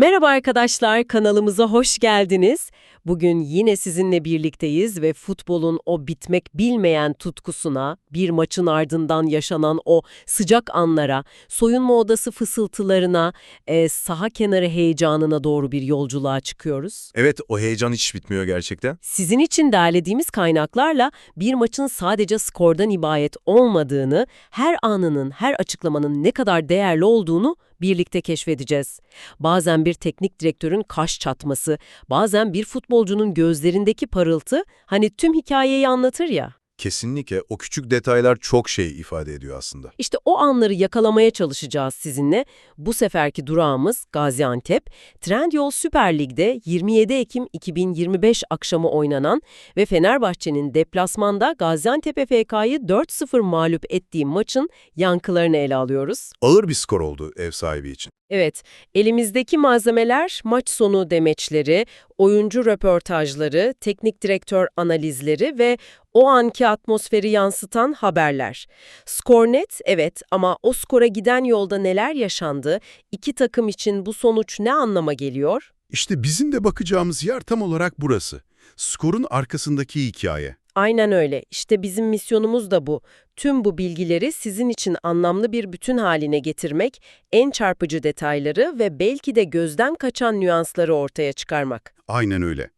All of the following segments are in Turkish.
Merhaba arkadaşlar, kanalımıza hoş geldiniz. Bugün yine sizinle birlikteyiz ve futbolun o bitmek bilmeyen tutkusuna, bir maçın ardından yaşanan o sıcak anlara, soyunma odası fısıltılarına, e, saha kenarı heyecanına doğru bir yolculuğa çıkıyoruz. Evet, o heyecan hiç bitmiyor gerçekten. Sizin için derlediğimiz kaynaklarla bir maçın sadece skordan ibaret olmadığını, her anının, her açıklamanın ne kadar değerli olduğunu birlikte keşfedeceğiz. Bazen bir teknik direktörün kaş çatması, bazen bir futbolcunun gözlerindeki parıltı hani tüm hikayeyi anlatır ya. Kesinlikle o küçük detaylar çok şey ifade ediyor aslında. İşte o anları yakalamaya çalışacağız sizinle. Bu seferki durağımız Gaziantep. Trendyol Süper Lig'de 27 Ekim 2025 akşamı oynanan ve Fenerbahçe'nin deplasmanda Gaziantep FK'yı 4-0 mağlup ettiği maçın yankılarını ele alıyoruz. Ağır bir skor oldu ev sahibi için. Evet, elimizdeki malzemeler maç sonu demeçleri, oyuncu röportajları, teknik direktör analizleri ve o anki atmosferi yansıtan haberler. Skor net, evet ama o skora giden yolda neler yaşandı, iki takım için bu sonuç ne anlama geliyor? İşte bizim de bakacağımız yer tam olarak burası. Skorun arkasındaki hikaye. Aynen öyle. İşte bizim misyonumuz da bu. Tüm bu bilgileri sizin için anlamlı bir bütün haline getirmek, en çarpıcı detayları ve belki de gözden kaçan nüansları ortaya çıkarmak. Aynen öyle.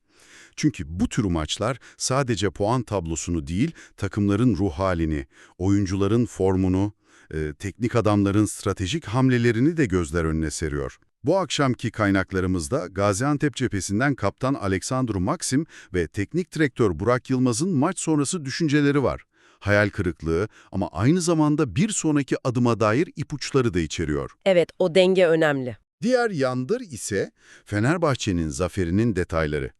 Çünkü bu tür maçlar sadece puan tablosunu değil, takımların ruh halini, oyuncuların formunu, e, teknik adamların stratejik hamlelerini de gözler önüne seriyor. Bu akşamki kaynaklarımızda Gaziantep cephesinden kaptan Aleksandru Maxim ve teknik direktör Burak Yılmaz'ın maç sonrası düşünceleri var. Hayal kırıklığı ama aynı zamanda bir sonraki adıma dair ipuçları da içeriyor. Evet, o denge önemli. Diğer yandır ise Fenerbahçe'nin zaferinin detayları.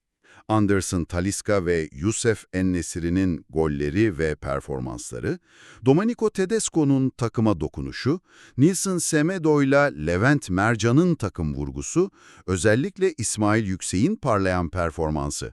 Anderson Talisca ve Yusuf Ennesiri'nin golleri ve performansları, Domenico Tedesco'nun takıma dokunuşu, Nilson Semedo'yla Levent Mercan'ın takım vurgusu, özellikle İsmail Yüksek'in parlayan performansı.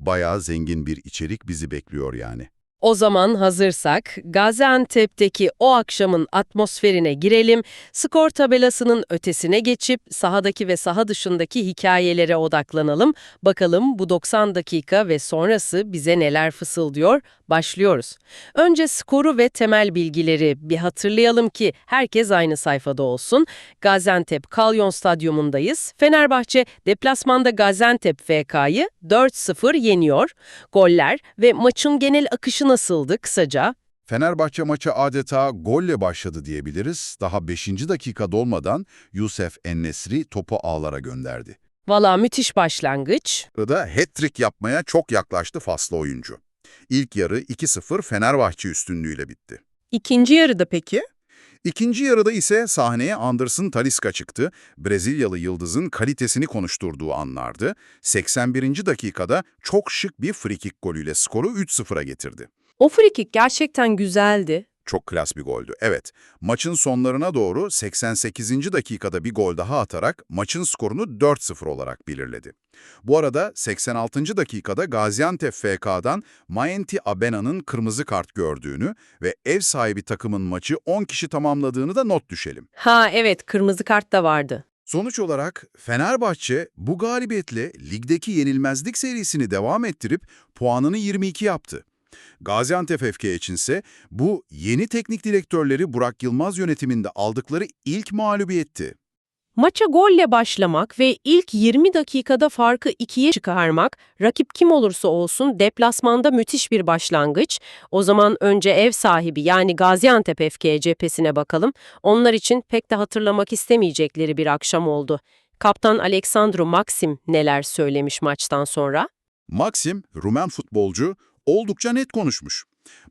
Bayağı zengin bir içerik bizi bekliyor yani. O zaman hazırsak Gaziantep'teki o akşamın atmosferine girelim, skor tabelasının ötesine geçip sahadaki ve saha dışındaki hikayelere odaklanalım. Bakalım bu 90 dakika ve sonrası bize neler fısıldıyor? Başlıyoruz. Önce skoru ve temel bilgileri bir hatırlayalım ki herkes aynı sayfada olsun. Gaziantep Kalyon Stadyumundayız. Fenerbahçe deplasmanda Gaziantep FK'yı 4-0 yeniyor. Goller ve maçın genel akışı nasıldı kısaca? Fenerbahçe maçı adeta golle başladı diyebiliriz. Daha 5. dakika dolmadan Yusuf Ennesri topu ağlara gönderdi. Valla müthiş başlangıç. da hat-trick yapmaya çok yaklaştı faslı oyuncu. İlk yarı 2-0 Fenerbahçe üstünlüğüyle bitti. İkinci yarıda peki? İkinci yarıda ise sahneye Anderson Talisca çıktı. Brezilyalı yıldızın kalitesini konuşturduğu anlardı. 81. dakikada çok şık bir frikik golüyle skoru 3-0'a getirdi. O frikik gerçekten güzeldi. Çok klas bir goldü. Evet, maçın sonlarına doğru 88. dakikada bir gol daha atarak maçın skorunu 4-0 olarak belirledi. Bu arada 86. dakikada Gaziantep FK'dan Maenti Abena'nın kırmızı kart gördüğünü ve ev sahibi takımın maçı 10 kişi tamamladığını da not düşelim. Ha evet kırmızı kart da vardı. Sonuç olarak Fenerbahçe bu galibiyetle ligdeki yenilmezlik serisini devam ettirip puanını 22 yaptı. Gaziantep FK içinse bu yeni teknik direktörleri Burak Yılmaz yönetiminde aldıkları ilk mağlubiyetti. Maça golle başlamak ve ilk 20 dakikada farkı ikiye çıkarmak, rakip kim olursa olsun deplasmanda müthiş bir başlangıç. O zaman önce ev sahibi yani Gaziantep FK cephesine bakalım. Onlar için pek de hatırlamak istemeyecekleri bir akşam oldu. Kaptan Aleksandru Maxim neler söylemiş maçtan sonra? Maxim, Rumen futbolcu, oldukça net konuşmuş.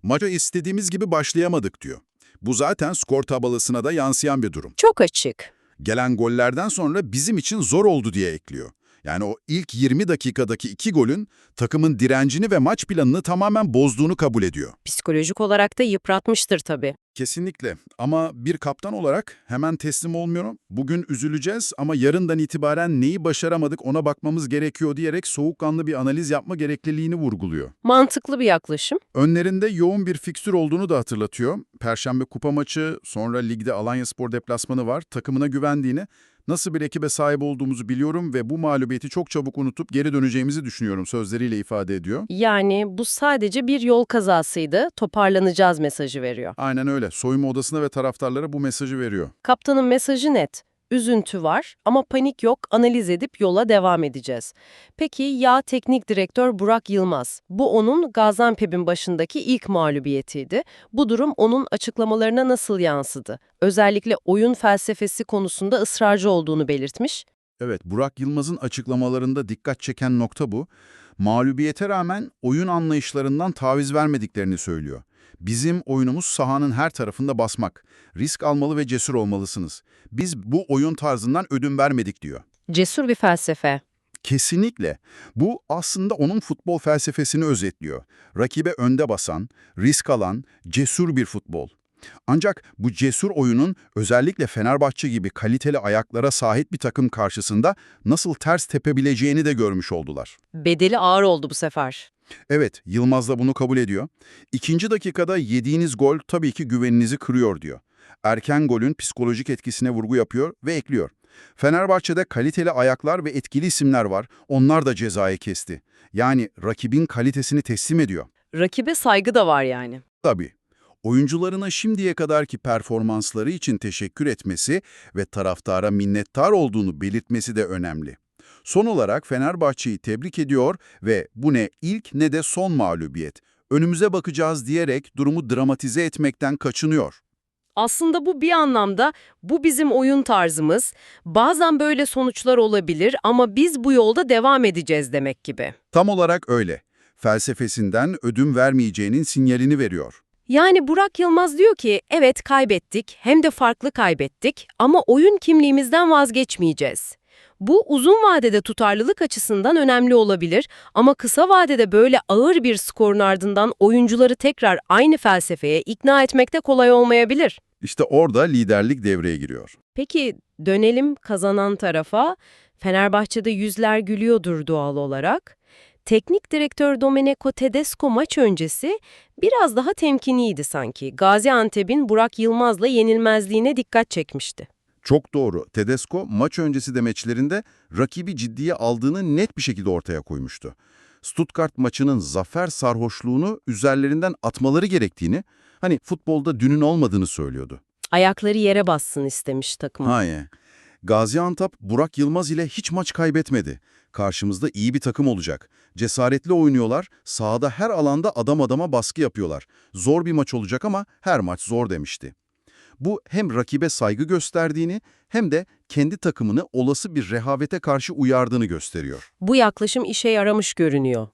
Maça istediğimiz gibi başlayamadık diyor. Bu zaten skor tabelasına da yansıyan bir durum. Çok açık. Gelen gollerden sonra bizim için zor oldu diye ekliyor. Yani o ilk 20 dakikadaki iki golün takımın direncini ve maç planını tamamen bozduğunu kabul ediyor. Psikolojik olarak da yıpratmıştır tabii. Kesinlikle ama bir kaptan olarak hemen teslim olmuyorum. Bugün üzüleceğiz ama yarından itibaren neyi başaramadık ona bakmamız gerekiyor diyerek soğukkanlı bir analiz yapma gerekliliğini vurguluyor. Mantıklı bir yaklaşım. Önlerinde yoğun bir fikstür olduğunu da hatırlatıyor. Perşembe kupa maçı, sonra ligde Alanyaspor deplasmanı var. Takımına güvendiğini, Nasıl bir ekibe sahip olduğumuzu biliyorum ve bu mağlubiyeti çok çabuk unutup geri döneceğimizi düşünüyorum sözleriyle ifade ediyor. Yani bu sadece bir yol kazasıydı, toparlanacağız mesajı veriyor. Aynen öyle. Soyunma odasına ve taraftarlara bu mesajı veriyor. Kaptanın mesajı net. Üzüntü var ama panik yok, analiz edip yola devam edeceğiz. Peki ya teknik direktör Burak Yılmaz? Bu onun Gaziantep'in başındaki ilk mağlubiyetiydi. Bu durum onun açıklamalarına nasıl yansıdı? Özellikle oyun felsefesi konusunda ısrarcı olduğunu belirtmiş. Evet, Burak Yılmaz'ın açıklamalarında dikkat çeken nokta bu. Mağlubiyete rağmen oyun anlayışlarından taviz vermediklerini söylüyor. Bizim oyunumuz sahanın her tarafında basmak. Risk almalı ve cesur olmalısınız. Biz bu oyun tarzından ödün vermedik diyor. Cesur bir felsefe. Kesinlikle. Bu aslında onun futbol felsefesini özetliyor. Rakibe önde basan, risk alan, cesur bir futbol. Ancak bu cesur oyunun özellikle Fenerbahçe gibi kaliteli ayaklara sahip bir takım karşısında nasıl ters tepebileceğini de görmüş oldular. Bedeli ağır oldu bu sefer. Evet, Yılmaz da bunu kabul ediyor. İkinci dakikada yediğiniz gol tabii ki güveninizi kırıyor diyor. Erken golün psikolojik etkisine vurgu yapıyor ve ekliyor. Fenerbahçe'de kaliteli ayaklar ve etkili isimler var. Onlar da cezayı kesti. Yani rakibin kalitesini teslim ediyor. Rakibe saygı da var yani. Tabii. Oyuncularına şimdiye kadarki performansları için teşekkür etmesi ve taraftara minnettar olduğunu belirtmesi de önemli. Son olarak Fenerbahçe'yi tebrik ediyor ve bu ne ilk ne de son mağlubiyet. Önümüze bakacağız diyerek durumu dramatize etmekten kaçınıyor. Aslında bu bir anlamda bu bizim oyun tarzımız. Bazen böyle sonuçlar olabilir ama biz bu yolda devam edeceğiz demek gibi. Tam olarak öyle. Felsefesinden ödün vermeyeceğinin sinyalini veriyor. Yani Burak Yılmaz diyor ki evet kaybettik hem de farklı kaybettik ama oyun kimliğimizden vazgeçmeyeceğiz. Bu uzun vadede tutarlılık açısından önemli olabilir ama kısa vadede böyle ağır bir skorun ardından oyuncuları tekrar aynı felsefeye ikna etmekte kolay olmayabilir. İşte orada liderlik devreye giriyor. Peki dönelim kazanan tarafa. Fenerbahçe'de yüzler gülüyordur doğal olarak. Teknik direktör Domenico Tedesco maç öncesi biraz daha temkinliydi sanki. Gaziantep'in Burak Yılmaz'la yenilmezliğine dikkat çekmişti. Çok doğru. Tedesco maç öncesi demeçlerinde rakibi ciddiye aldığını net bir şekilde ortaya koymuştu. Stuttgart maçının zafer sarhoşluğunu üzerlerinden atmaları gerektiğini, hani futbolda dünün olmadığını söylüyordu. Ayakları yere bassın istemiş takım. Hayır. Gaziantep, Burak Yılmaz ile hiç maç kaybetmedi. Karşımızda iyi bir takım olacak. Cesaretli oynuyorlar, sahada her alanda adam adama baskı yapıyorlar. Zor bir maç olacak ama her maç zor demişti. Bu hem rakibe saygı gösterdiğini hem de kendi takımını olası bir rehavete karşı uyardığını gösteriyor. Bu yaklaşım işe yaramış görünüyor.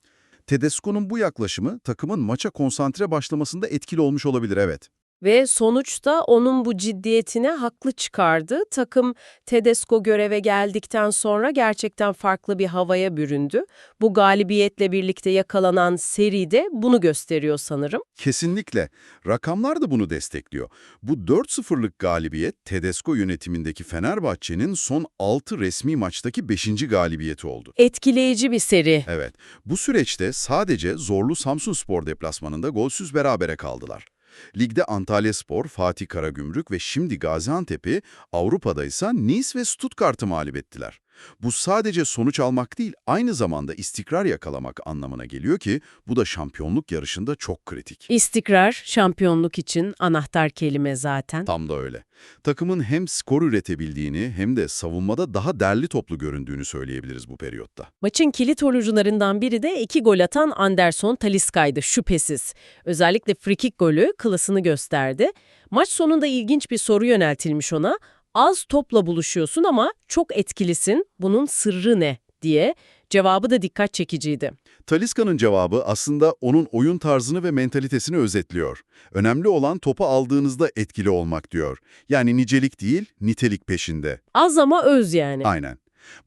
Tedesco'nun bu yaklaşımı takımın maça konsantre başlamasında etkili olmuş olabilir evet. Ve sonuçta onun bu ciddiyetine haklı çıkardı. Takım Tedesco göreve geldikten sonra gerçekten farklı bir havaya büründü. Bu galibiyetle birlikte yakalanan seri de bunu gösteriyor sanırım. Kesinlikle. Rakamlar da bunu destekliyor. Bu 4-0'lık galibiyet Tedesco yönetimindeki Fenerbahçe'nin son 6 resmi maçtaki 5. galibiyeti oldu. Etkileyici bir seri. Evet, bu süreçte sadece zorlu Samsunspor deplasmanında golsüz berabere kaldılar. Ligde Antalyaspor, Fatih Karagümrük ve şimdi Gaziantep'i, Avrupa'da ise Nice ve Stuttgart'ı mağlup ettiler. Bu sadece sonuç almak değil, aynı zamanda istikrar yakalamak anlamına geliyor ki bu da şampiyonluk yarışında çok kritik. İstikrar, şampiyonluk için anahtar kelime zaten. Tam da öyle. Takımın hem skor üretebildiğini hem de savunmada daha derli toplu göründüğünü söyleyebiliriz bu periyotta. Maçın kilit oyuncularından biri de iki gol atan Anderson Taliska'ydı şüphesiz. Özellikle frikik golü klasını gösterdi. Maç sonunda ilginç bir soru yöneltilmiş ona. Az topla buluşuyorsun ama çok etkilisin. Bunun sırrı ne? diye. Cevabı da dikkat çekiciydi. Taliska'nın cevabı aslında onun oyun tarzını ve mentalitesini özetliyor. Önemli olan topu aldığınızda etkili olmak diyor. Yani nicelik değil, nitelik peşinde. Az ama öz yani. Aynen.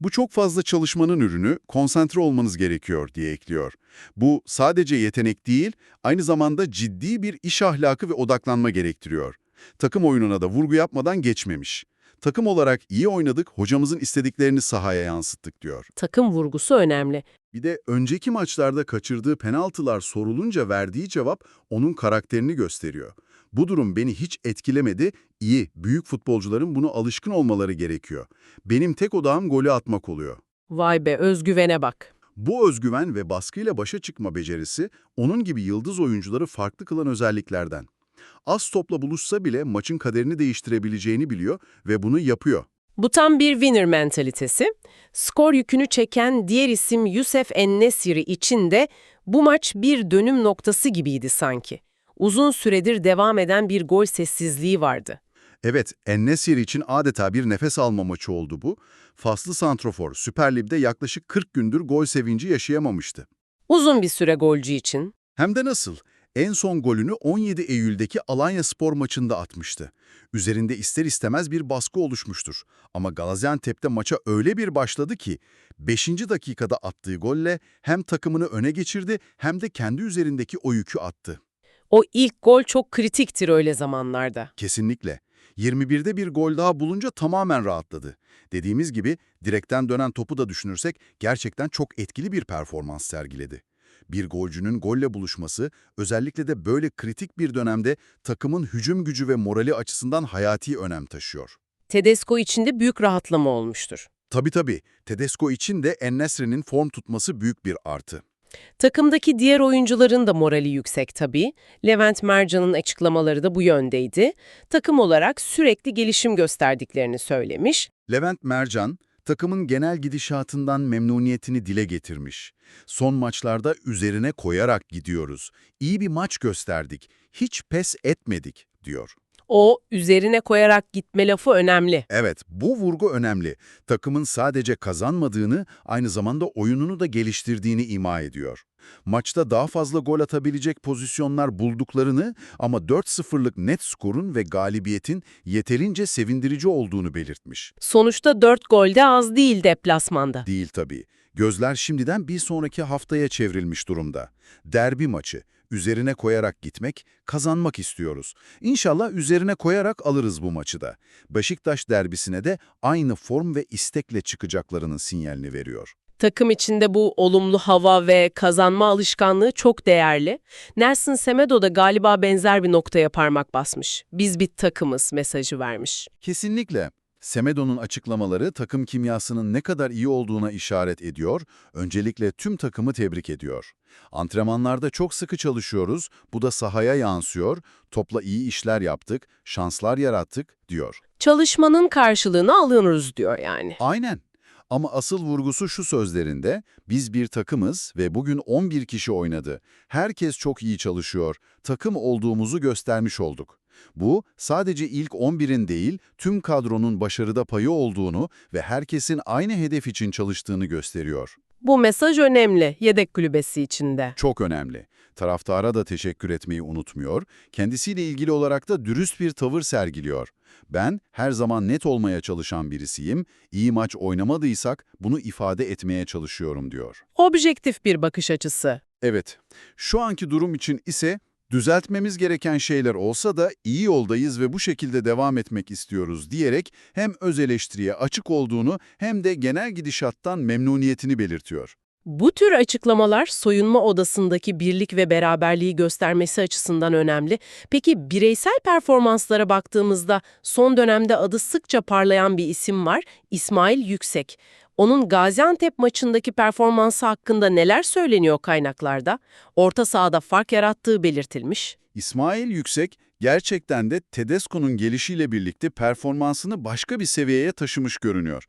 Bu çok fazla çalışmanın ürünü, konsantre olmanız gerekiyor diye ekliyor. Bu sadece yetenek değil, aynı zamanda ciddi bir iş ahlakı ve odaklanma gerektiriyor. Takım oyununa da vurgu yapmadan geçmemiş. Takım olarak iyi oynadık, hocamızın istediklerini sahaya yansıttık diyor. Takım vurgusu önemli. Bir de önceki maçlarda kaçırdığı penaltılar sorulunca verdiği cevap onun karakterini gösteriyor. Bu durum beni hiç etkilemedi. İyi, büyük futbolcuların bunu alışkın olmaları gerekiyor. Benim tek odağım golü atmak oluyor. Vay be özgüvene bak. Bu özgüven ve baskıyla başa çıkma becerisi, onun gibi yıldız oyuncuları farklı kılan özelliklerden. Az topla buluşsa bile maçın kaderini değiştirebileceğini biliyor ve bunu yapıyor. Bu tam bir winner mentalitesi. Skor yükünü çeken diğer isim Yusuf Ennesiri için de bu maç bir dönüm noktası gibiydi sanki. Uzun süredir devam eden bir gol sessizliği vardı. Evet, Ennesiri için adeta bir nefes alma maçı oldu bu. Faslı Santrofor, Süper Lig'de yaklaşık 40 gündür gol sevinci yaşayamamıştı. Uzun bir süre golcü için. Hem de nasıl? En son golünü 17 Eylül'deki Alanya Spor maçında atmıştı. Üzerinde ister istemez bir baskı oluşmuştur. Ama Gaziantep'te maça öyle bir başladı ki 5. dakikada attığı golle hem takımını öne geçirdi hem de kendi üzerindeki o yükü attı. O ilk gol çok kritiktir öyle zamanlarda. Kesinlikle. 21'de bir gol daha bulunca tamamen rahatladı. Dediğimiz gibi direkten dönen topu da düşünürsek gerçekten çok etkili bir performans sergiledi. Bir golcünün golle buluşması özellikle de böyle kritik bir dönemde takımın hücum gücü ve morali açısından hayati önem taşıyor. Tedesco için de büyük rahatlama olmuştur. Tabii tabii Tedesco için de Ennesri'nin form tutması büyük bir artı. Takımdaki diğer oyuncuların da morali yüksek tabii. Levent Mercan'ın açıklamaları da bu yöndeydi. Takım olarak sürekli gelişim gösterdiklerini söylemiş. Levent Mercan, takımın genel gidişatından memnuniyetini dile getirmiş. Son maçlarda üzerine koyarak gidiyoruz. İyi bir maç gösterdik. Hiç pes etmedik, diyor. O üzerine koyarak gitme lafı önemli. Evet, bu vurgu önemli. Takımın sadece kazanmadığını, aynı zamanda oyununu da geliştirdiğini ima ediyor. Maçta daha fazla gol atabilecek pozisyonlar bulduklarını ama 4-0'lık net skorun ve galibiyetin yeterince sevindirici olduğunu belirtmiş. Sonuçta 4 gol de az değil deplasmanda. Değil tabii. Gözler şimdiden bir sonraki haftaya çevrilmiş durumda. Derbi maçı. Üzerine koyarak gitmek, kazanmak istiyoruz. İnşallah üzerine koyarak alırız bu maçı da. Beşiktaş derbisine de aynı form ve istekle çıkacaklarının sinyalini veriyor. Takım içinde bu olumlu hava ve kazanma alışkanlığı çok değerli. Nelson Semedo da galiba benzer bir noktaya parmak basmış. Biz bir takımız mesajı vermiş. Kesinlikle. Semedo'nun açıklamaları takım kimyasının ne kadar iyi olduğuna işaret ediyor, öncelikle tüm takımı tebrik ediyor. Antrenmanlarda çok sıkı çalışıyoruz, bu da sahaya yansıyor, topla iyi işler yaptık, şanslar yarattık, diyor. Çalışmanın karşılığını alıyoruz diyor yani. Aynen. Ama asıl vurgusu şu sözlerinde, biz bir takımız ve bugün 11 kişi oynadı. Herkes çok iyi çalışıyor, takım olduğumuzu göstermiş olduk. Bu, sadece ilk 11'in değil, tüm kadronun başarıda payı olduğunu ve herkesin aynı hedef için çalıştığını gösteriyor. Bu mesaj önemli yedek kulübesi içinde. Çok önemli. Taraftara da teşekkür etmeyi unutmuyor, kendisiyle ilgili olarak da dürüst bir tavır sergiliyor. Ben her zaman net olmaya çalışan birisiyim, iyi maç oynamadıysak bunu ifade etmeye çalışıyorum diyor. Objektif bir bakış açısı. Evet, şu anki durum için ise düzeltmemiz gereken şeyler olsa da iyi yoldayız ve bu şekilde devam etmek istiyoruz diyerek hem öz eleştiriye açık olduğunu hem de genel gidişattan memnuniyetini belirtiyor. Bu tür açıklamalar soyunma odasındaki birlik ve beraberliği göstermesi açısından önemli. Peki bireysel performanslara baktığımızda son dönemde adı sıkça parlayan bir isim var, İsmail Yüksek. Onun Gaziantep maçındaki performansı hakkında neler söyleniyor kaynaklarda? Orta sahada fark yarattığı belirtilmiş. İsmail Yüksek gerçekten de Tedesco'nun gelişiyle birlikte performansını başka bir seviyeye taşımış görünüyor.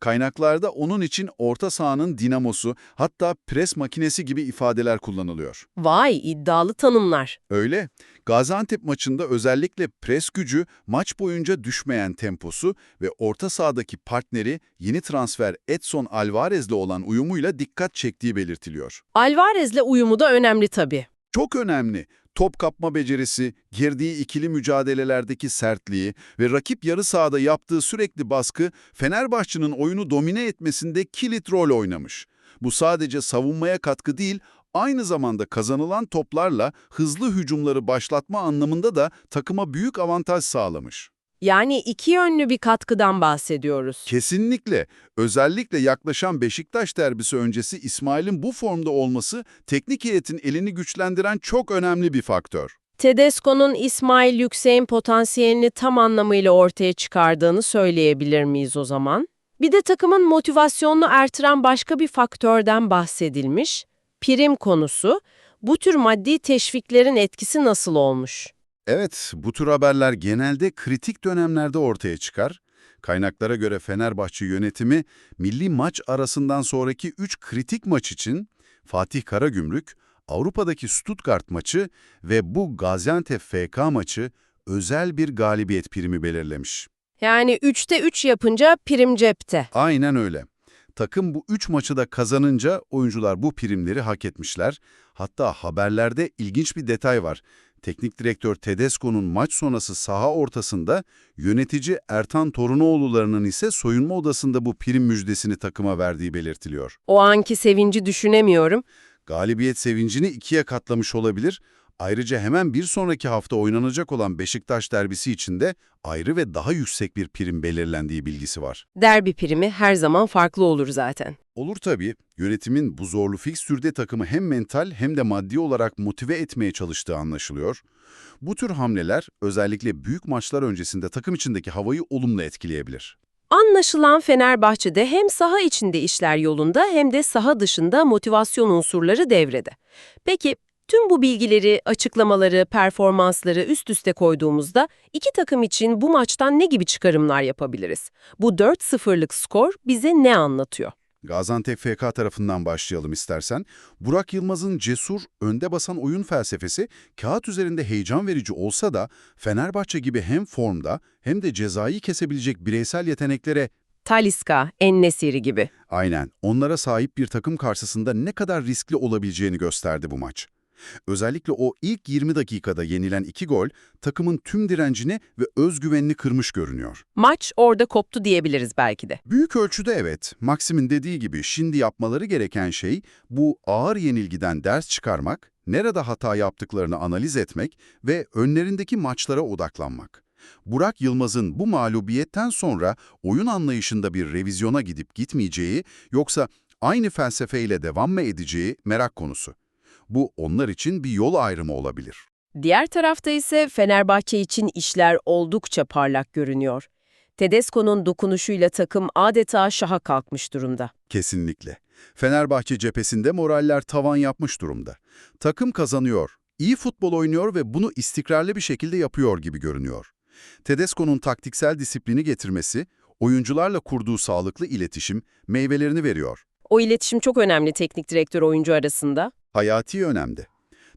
Kaynaklarda onun için orta sahanın dinamosu hatta pres makinesi gibi ifadeler kullanılıyor. Vay iddialı tanımlar. Öyle. Gaziantep maçında özellikle pres gücü, maç boyunca düşmeyen temposu ve orta sahadaki partneri yeni transfer Edson Alvarez'le olan uyumuyla dikkat çektiği belirtiliyor. Alvarez'le uyumu da önemli tabii. Çok önemli. Top kapma becerisi, girdiği ikili mücadelelerdeki sertliği ve rakip yarı sahada yaptığı sürekli baskı Fenerbahçe'nin oyunu domine etmesinde kilit rol oynamış. Bu sadece savunmaya katkı değil, aynı zamanda kazanılan toplarla hızlı hücumları başlatma anlamında da takıma büyük avantaj sağlamış. Yani iki yönlü bir katkıdan bahsediyoruz. Kesinlikle. Özellikle yaklaşan Beşiktaş derbisi öncesi İsmail'in bu formda olması teknik heyetin elini güçlendiren çok önemli bir faktör. Tedesco'nun İsmail Yüksek'in potansiyelini tam anlamıyla ortaya çıkardığını söyleyebilir miyiz o zaman? Bir de takımın motivasyonunu artıran başka bir faktörden bahsedilmiş. Prim konusu. Bu tür maddi teşviklerin etkisi nasıl olmuş? Evet, bu tür haberler genelde kritik dönemlerde ortaya çıkar. Kaynaklara göre Fenerbahçe yönetimi milli maç arasından sonraki 3 kritik maç için Fatih Karagümrük, Avrupa'daki Stuttgart maçı ve bu Gaziantep FK maçı özel bir galibiyet primi belirlemiş. Yani 3'te 3 yapınca prim cepte. Aynen öyle. Takım bu 3 maçı da kazanınca oyuncular bu primleri hak etmişler. Hatta haberlerde ilginç bir detay var. Teknik direktör Tedesco'nun maç sonrası saha ortasında yönetici Ertan Torunoğulları'nın ise soyunma odasında bu prim müjdesini takıma verdiği belirtiliyor. O anki sevinci düşünemiyorum. Galibiyet sevincini ikiye katlamış olabilir. Ayrıca hemen bir sonraki hafta oynanacak olan Beşiktaş derbisi için de ayrı ve daha yüksek bir prim belirlendiği bilgisi var. Derbi primi her zaman farklı olur zaten. Olur tabii. Yönetimin bu zorlu fikstürde takımı hem mental hem de maddi olarak motive etmeye çalıştığı anlaşılıyor. Bu tür hamleler özellikle büyük maçlar öncesinde takım içindeki havayı olumlu etkileyebilir. Anlaşılan Fenerbahçe'de hem saha içinde işler yolunda hem de saha dışında motivasyon unsurları devrede. Peki tüm bu bilgileri, açıklamaları, performansları üst üste koyduğumuzda iki takım için bu maçtan ne gibi çıkarımlar yapabiliriz? Bu 4-0'lık skor bize ne anlatıyor? Gaziantep FK tarafından başlayalım istersen. Burak Yılmaz'ın cesur, önde basan oyun felsefesi kağıt üzerinde heyecan verici olsa da Fenerbahçe gibi hem formda hem de cezayı kesebilecek bireysel yeteneklere Taliska, Ennesiri gibi. Aynen. Onlara sahip bir takım karşısında ne kadar riskli olabileceğini gösterdi bu maç. Özellikle o ilk 20 dakikada yenilen iki gol takımın tüm direncini ve özgüvenini kırmış görünüyor. Maç orada koptu diyebiliriz belki de. Büyük ölçüde evet. Maxim'in dediği gibi şimdi yapmaları gereken şey bu ağır yenilgiden ders çıkarmak, nerede hata yaptıklarını analiz etmek ve önlerindeki maçlara odaklanmak. Burak Yılmaz'ın bu mağlubiyetten sonra oyun anlayışında bir revizyona gidip gitmeyeceği yoksa aynı felsefeyle devam mı edeceği merak konusu. Bu onlar için bir yol ayrımı olabilir. Diğer tarafta ise Fenerbahçe için işler oldukça parlak görünüyor. Tedesco'nun dokunuşuyla takım adeta şaha kalkmış durumda. Kesinlikle. Fenerbahçe cephesinde moraller tavan yapmış durumda. Takım kazanıyor, iyi futbol oynuyor ve bunu istikrarlı bir şekilde yapıyor gibi görünüyor. Tedesco'nun taktiksel disiplini getirmesi, oyuncularla kurduğu sağlıklı iletişim meyvelerini veriyor. O iletişim çok önemli teknik direktör oyuncu arasında. Hayati önemde.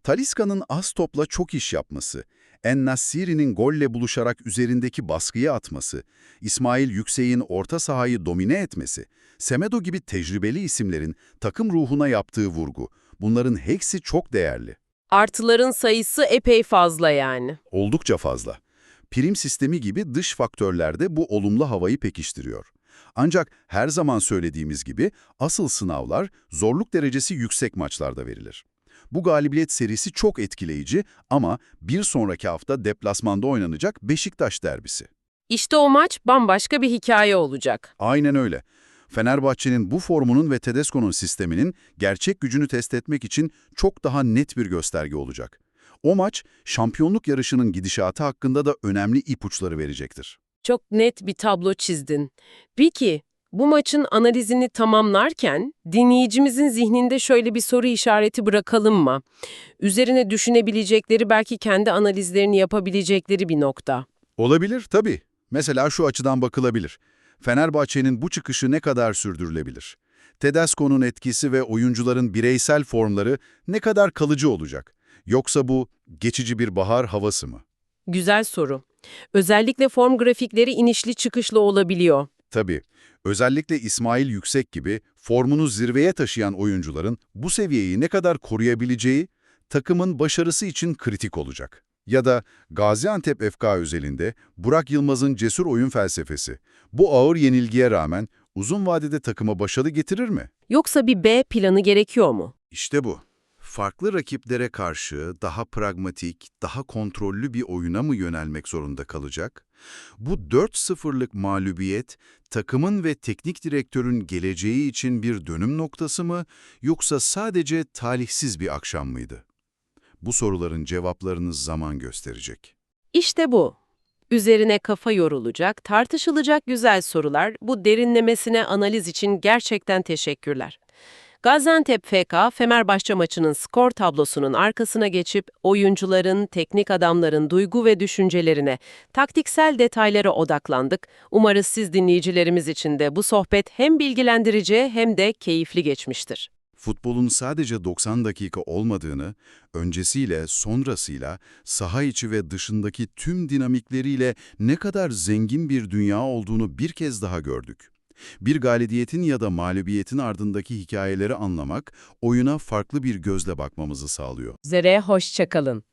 Taliska'nın az topla çok iş yapması, En-Nassiri'nin golle buluşarak üzerindeki baskıyı atması, İsmail Yüksek'in orta sahayı domine etmesi, Semedo gibi tecrübeli isimlerin takım ruhuna yaptığı vurgu, bunların hepsi çok değerli. Artıların sayısı epey fazla yani. Oldukça fazla. Prim sistemi gibi dış faktörler de bu olumlu havayı pekiştiriyor. Ancak her zaman söylediğimiz gibi asıl sınavlar zorluk derecesi yüksek maçlarda verilir. Bu galibiyet serisi çok etkileyici ama bir sonraki hafta deplasmanda oynanacak Beşiktaş derbisi. İşte o maç bambaşka bir hikaye olacak. Aynen öyle. Fenerbahçe'nin bu formunun ve Tedesco'nun sisteminin gerçek gücünü test etmek için çok daha net bir gösterge olacak. O maç şampiyonluk yarışının gidişatı hakkında da önemli ipuçları verecektir. Çok net bir tablo çizdin. Peki, bu maçın analizini tamamlarken dinleyicimizin zihninde şöyle bir soru işareti bırakalım mı? Üzerine düşünebilecekleri, belki kendi analizlerini yapabilecekleri bir nokta. Olabilir tabii. Mesela şu açıdan bakılabilir. Fenerbahçe'nin bu çıkışı ne kadar sürdürülebilir? Tedesco'nun etkisi ve oyuncuların bireysel formları ne kadar kalıcı olacak? Yoksa bu geçici bir bahar havası mı? Güzel soru. Özellikle form grafikleri inişli çıkışlı olabiliyor. Tabii. Özellikle İsmail Yüksek gibi formunu zirveye taşıyan oyuncuların bu seviyeyi ne kadar koruyabileceği takımın başarısı için kritik olacak. Ya da Gaziantep FK özelinde Burak Yılmaz'ın cesur oyun felsefesi bu ağır yenilgiye rağmen uzun vadede takıma başarı getirir mi? Yoksa bir B planı gerekiyor mu? İşte bu. Farklı rakiplere karşı daha pragmatik, daha kontrollü bir oyuna mı yönelmek zorunda kalacak? Bu 4-0'lık mağlubiyet takımın ve teknik direktörün geleceği için bir dönüm noktası mı yoksa sadece talihsiz bir akşam mıydı? Bu soruların cevaplarını zaman gösterecek. İşte bu. Üzerine kafa yorulacak, tartışılacak güzel sorular. Bu derinlemesine analiz için gerçekten teşekkürler. Gaziantep FK, Fenerbahçe maçının skor tablosunun arkasına geçip oyuncuların, teknik adamların duygu ve düşüncelerine, taktiksel detaylara odaklandık. Umarız siz dinleyicilerimiz için de bu sohbet hem bilgilendirici hem de keyifli geçmiştir. Futbolun sadece 90 dakika olmadığını, öncesiyle, sonrasıyla, saha içi ve dışındaki tüm dinamikleriyle ne kadar zengin bir dünya olduğunu bir kez daha gördük. Bir galibiyetin ya da mağlubiyetin ardındaki hikayeleri anlamak, oyuna farklı bir gözle bakmamızı sağlıyor. Zere hoşçakalın.